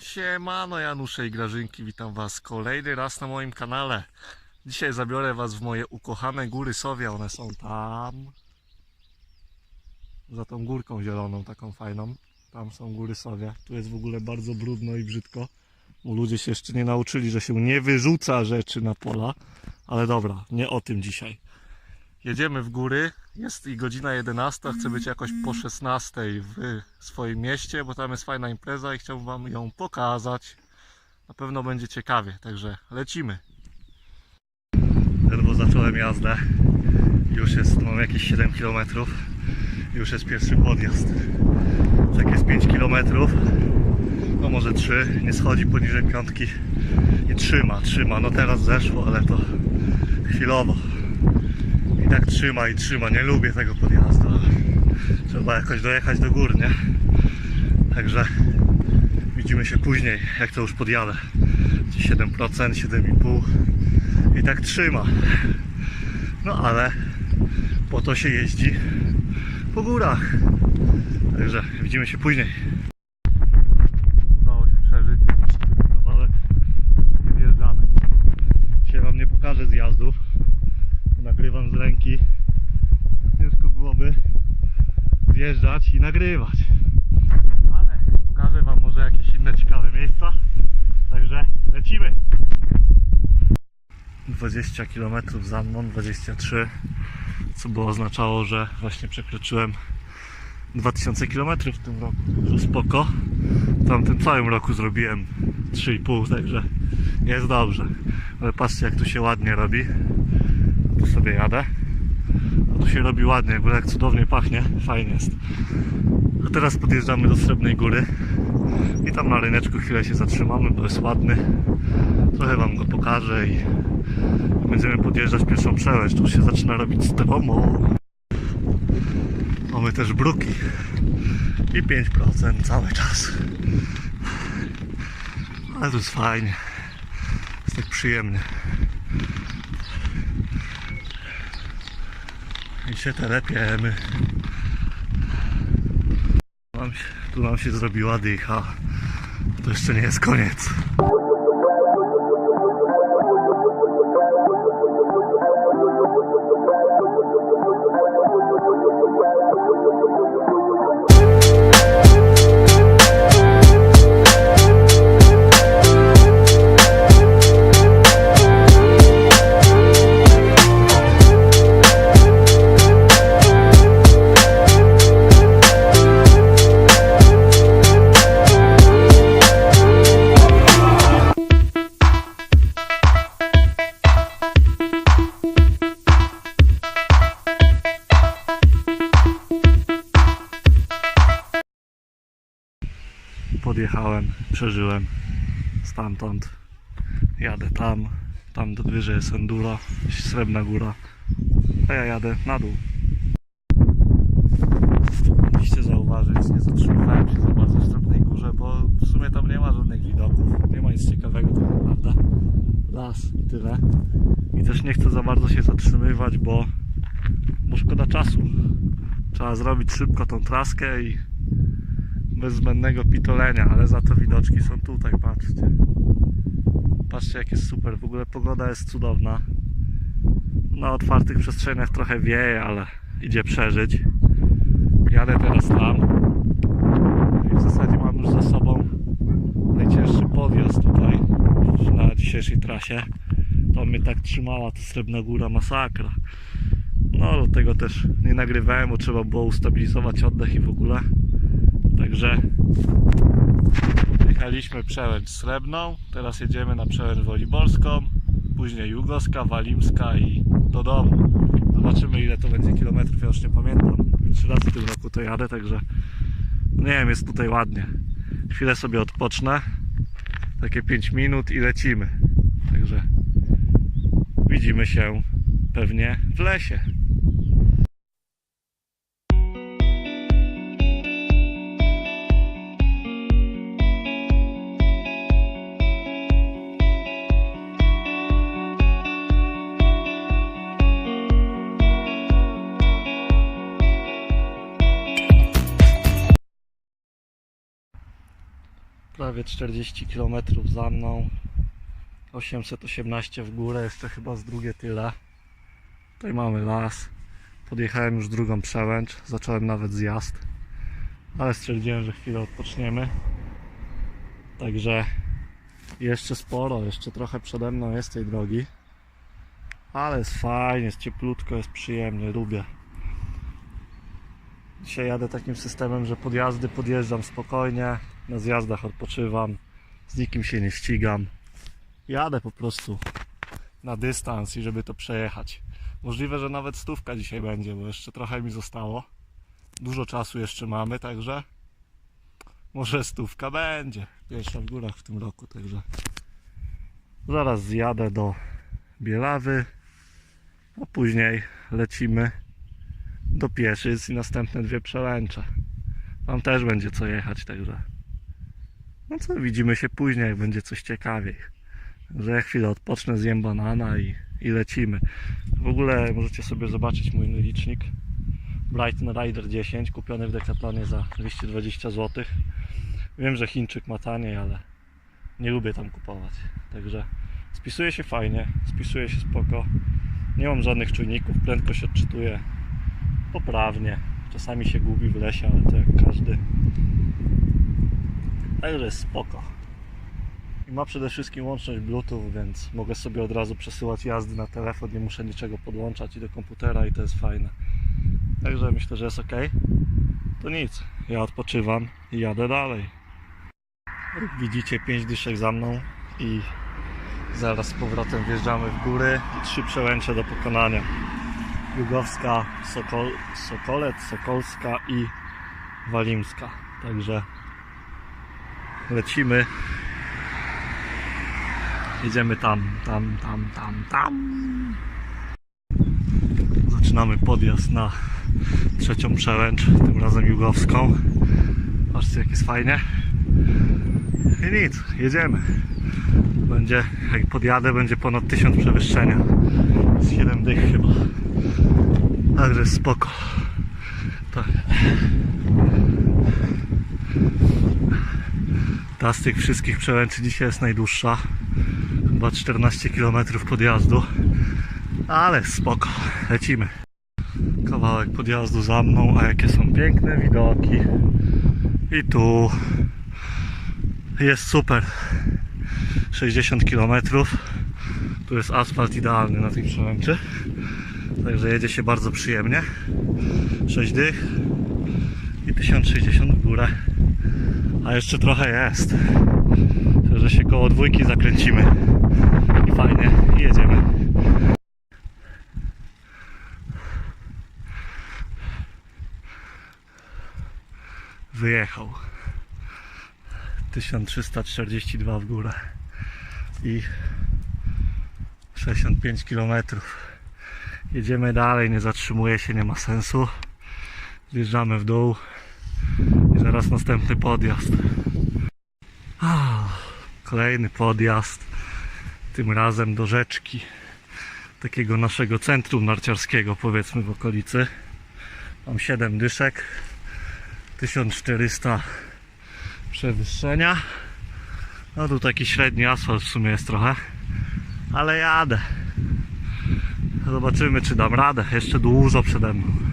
Siemano Janusze i Grażynki, witam Was kolejny raz na moim kanale. Dzisiaj zabiorę Was w moje ukochane góry Sowia, one są tam. Za tą górką zieloną, taką fajną. Tam są góry Sowia. Tu jest w ogóle bardzo brudno i brzydko. Bo ludzie się jeszcze nie nauczyli, że się nie wyrzuca rzeczy na pola. Ale dobra, nie o tym dzisiaj. Jedziemy w góry, jest i godzina 11, chcę być jakoś po 16 w swoim mieście, bo tam jest fajna impreza i chciałbym Wam ją pokazać. Na pewno będzie ciekawie, także lecimy. Ledwo zacząłem jazdę, już jest, mam jakieś 7 km, już jest pierwszy podjazd. Tak jest 5 km, no może 3, nie schodzi poniżej piątki i trzyma, trzyma, no teraz zeszło, ale to chwilowo. Tak trzyma i trzyma. Nie lubię tego podjazdu. Trzeba jakoś dojechać do gór, nie? Także widzimy się później, jak to już podjadę. 7%, 7,5% i tak trzyma. No ale po to się jeździ po górach. Także widzimy się później. Udało się przeżyć kawałek i wjeżdżamy. Dzisiaj Wam nie pokażę zjazdów nagrywam z ręki. Ciężko byłoby zjeżdżać i nagrywać. Ale pokażę Wam może jakieś inne ciekawe miejsca. Także lecimy. 20 km za mną, 23, co było oznaczało, że właśnie przekroczyłem 2000 km w tym roku. Także spoko. W tamtym całym roku zrobiłem 3,5, także jest dobrze. Ale patrzcie jak tu się ładnie robi tu sobie jadę. Tu się robi ładnie, w ogóle jak cudownie pachnie, fajnie jest. A teraz podjeżdżamy do Srebrnej Góry i tam na ryneczku chwilę się zatrzymamy, bo jest ładny. Trochę Wam go pokażę i będziemy podjeżdżać pierwszą przełęcz. Tu się zaczyna robić stromo. Mamy też bruki i 5% cały czas. Ale to jest fajnie. Jest tak przyjemnie. I się się, tu nam się zrobiła dycha. To jeszcze nie jest koniec. Podjechałem, przeżyłem stamtąd. Jadę tam, tam do wyżej jest Enduro, Srebrna Góra, a ja jadę na dół. Mogliście zauważyć, nie zatrzymywałem się za bardzo w Srebrnej Górze, bo w sumie tam nie ma żadnych widoków, nie ma nic ciekawego tak naprawdę. Las i tyle. I też nie chcę za bardzo się zatrzymywać, bo, bo szkoda czasu. Trzeba zrobić szybko tą traskę i bez zbędnego pitolenia, ale za to widoczki są tutaj, patrzcie. Patrzcie jak jest super, w ogóle pogoda jest cudowna. Na otwartych przestrzeniach trochę wieje, ale idzie przeżyć. Jadę teraz tam. I w zasadzie mam już za sobą najcięższy podjazd tutaj na dzisiejszej trasie. To mnie tak trzymała ta Srebrna Góra masakra. No do tego też nie nagrywałem, bo trzeba było ustabilizować oddech i w ogóle. Także jechaliśmy przełęcz srebrną, teraz jedziemy na przełęcz woliborską, później Jugowska, Walimska i do domu. Zobaczymy ile to będzie kilometrów, ja już nie pamiętam. Trzy razy w tym roku to jadę, także nie wiem, jest tutaj ładnie. Chwilę sobie odpocznę, takie 5 minut i lecimy. Także widzimy się pewnie w lesie. Prawie 40 km za mną. 818 w górę, jeszcze chyba z drugie tyle. Tutaj mamy las. Podjechałem już drugą przełęcz, zacząłem nawet zjazd. Ale stwierdziłem, że chwilę odpoczniemy. Także jeszcze sporo, jeszcze trochę przede mną jest tej drogi. Ale jest fajnie, jest cieplutko, jest przyjemnie, lubię. Dzisiaj jadę takim systemem, że podjazdy podjeżdżam spokojnie, na zjazdach odpoczywam, z nikim się nie ścigam. Jadę po prostu na dystans i żeby to przejechać. Możliwe, że nawet stówka dzisiaj będzie, bo jeszcze trochę mi zostało. Dużo czasu jeszcze mamy, także może stówka będzie. Pierwsza w górach w tym roku, także zaraz zjadę do Bielawy, a później lecimy do Pieszyc i następne dwie przełęcze. Tam też będzie co jechać, także no co, widzimy się później, jak będzie coś ciekawiej. Że ja chwilę odpocznę, zjem banana i, i lecimy. W ogóle możecie sobie zobaczyć mój licznik. Brighton Rider 10, kupiony w Decathlonie za 220 zł. Wiem, że Chińczyk ma taniej, ale nie lubię tam kupować. Także spisuje się fajnie, spisuje się spoko. Nie mam żadnych czujników, prędkość odczytuję poprawnie. Czasami się gubi w lesie, ale to jak każdy. Także spoko. I ma przede wszystkim łączność Bluetooth, więc mogę sobie od razu przesyłać jazdy na telefon, nie muszę niczego podłączać i do komputera i to jest fajne. Także myślę, że jest ok. To nic, ja odpoczywam i jadę dalej. Jak widzicie, 5 dyszek za mną i zaraz z powrotem wjeżdżamy w góry i trzy przełęcze do pokonania. Jugowska, Sokol, Sokolec, Sokolska i Walimska. Także lecimy. Jedziemy tam, tam, tam, tam, tam. Zaczynamy podjazd na trzecią przełęcz, tym razem jugowską. Patrzcie jak jest fajnie. I nic, jedziemy. Będzie, jak podjadę, będzie ponad 1000 przewyższenia. Z 7 dych chyba. Także spoko. Tak. Ta z tych wszystkich przełęczy dzisiaj jest najdłuższa. Chyba 14 km podjazdu. Ale spoko. Lecimy. Kawałek podjazdu za mną, a jakie są piękne widoki. I tu jest super. 60 km. Tu jest asfalt idealny na tej przełęczy. Także jedzie się bardzo przyjemnie. 6 dych i 1060 w górę. A jeszcze trochę jest. Że się koło dwójki zakręcimy. I fajnie, i jedziemy. Wyjechał. 1342 w górę i 65 km. Jedziemy dalej, nie zatrzymuje się, nie ma sensu. Zjeżdżamy w dół i zaraz następny podjazd. Kolejny podjazd, tym razem do rzeczki, takiego naszego centrum narciarskiego, powiedzmy w okolicy. Mam 7 dyszek, 1400 przewyższenia. No tu taki średni asfalt w sumie jest trochę, ale jadę. Zobaczymy czy dam radę, jeszcze dużo przede mną.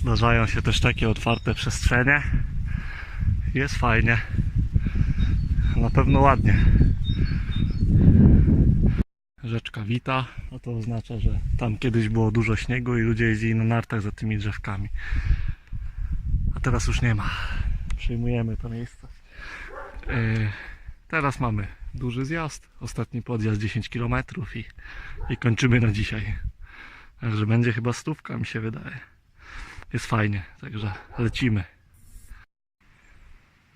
Zdarzają się też takie otwarte przestrzenie. Jest fajnie. Na pewno ładnie. Rzeczka Wita, a to oznacza, że tam kiedyś było dużo śniegu i ludzie jeździli na nartach za tymi drzewkami. A teraz już nie ma. Przyjmujemy to miejsce. Yy, teraz mamy duży zjazd. Ostatni podjazd 10 km i, i kończymy na dzisiaj. Także będzie chyba stówka, mi się wydaje. Jest fajnie, także lecimy.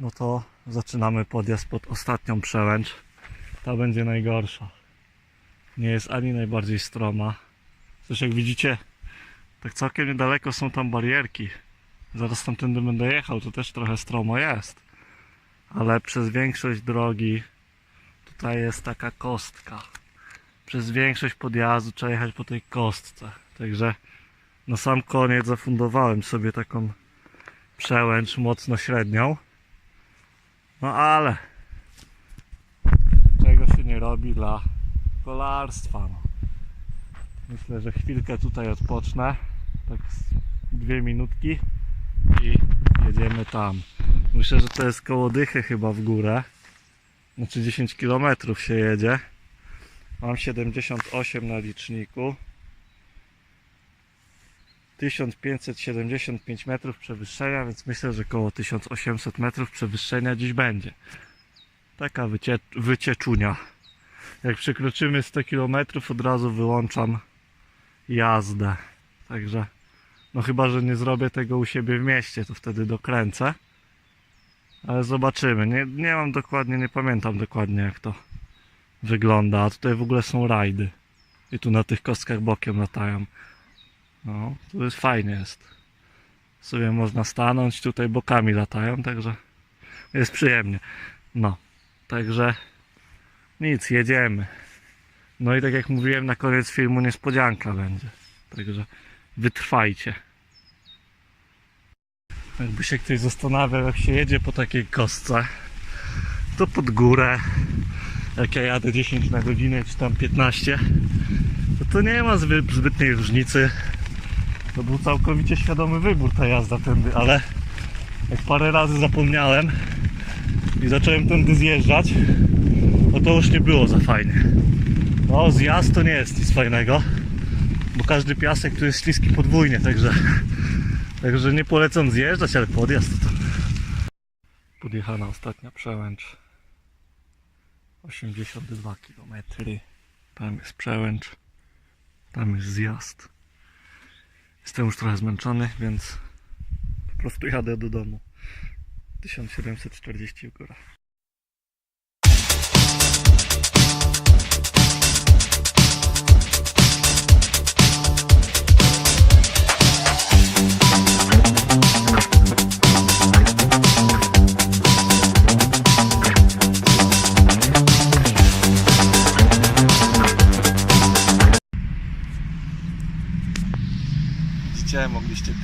No to zaczynamy podjazd pod ostatnią przełęcz. Ta będzie najgorsza. Nie jest ani najbardziej stroma. Zresztą jak widzicie, tak całkiem niedaleko są tam barierki. Zaraz tamtędy będę jechał, to też trochę stromo jest. Ale przez większość drogi tutaj jest taka kostka. Przez większość podjazdu trzeba jechać po tej kostce. Także na sam koniec zafundowałem sobie taką przełęcz mocno średnią. No ale czego się nie robi dla kolarstwa. No. Myślę, że chwilkę tutaj odpocznę. Tak dwie minutki i jedziemy tam. Myślę, że to jest koło dychy chyba w górę. Znaczy 10 km się jedzie. Mam 78 na liczniku. 1575 metrów przewyższenia, więc myślę, że koło 1800 metrów przewyższenia dziś będzie. Taka wycie wycieczunia. Jak przekroczymy 100 km, od razu wyłączam jazdę. Także, no chyba, że nie zrobię tego u siebie w mieście, to wtedy dokręcę. Ale zobaczymy. Nie, nie mam dokładnie, nie pamiętam dokładnie jak to wygląda. A tutaj w ogóle są rajdy. I tu na tych kostkach bokiem latają. No, tu jest fajnie jest. Sobie można stanąć, tutaj bokami latają, także jest przyjemnie. No, także nic, jedziemy. No i tak jak mówiłem, na koniec filmu niespodzianka będzie. Także wytrwajcie. Jakby się ktoś zastanawiał, jak się jedzie po takiej kostce, to pod górę, jak ja jadę 10 na godzinę, czy tam 15, to to nie ma zbyt, zbytniej różnicy. To był całkowicie świadomy wybór ta jazda tędy, ale jak parę razy zapomniałem i zacząłem tędy zjeżdżać, no to już nie było za fajnie. No, zjazd to nie jest nic fajnego, bo każdy piasek tu jest śliski podwójnie, także, także nie polecam zjeżdżać, ale podjazd to... Podjechana ostatnia przełęcz. 82 km. Tam jest przełęcz, tam jest zjazd. Jestem już trochę zmęczony, więc po prostu jadę do domu. 1740 w górach.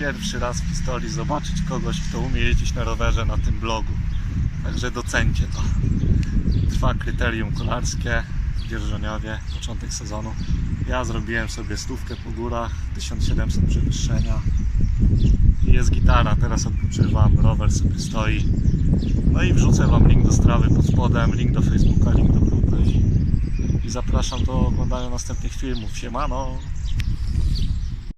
Pierwszy raz w historii zobaczyć kogoś, kto umie jeździć na rowerze na tym blogu. Także docencie to. Trwa kryterium kolarskie w Dzierżoniowie, początek sezonu. Ja zrobiłem sobie stówkę po górach, 1700 przewyższenia. Jest gitara, teraz odpoczywam, rower sobie stoi. No i wrzucę Wam link do strawy pod spodem, link do Facebooka, link do grupy. I zapraszam do oglądania następnych filmów. Siemano!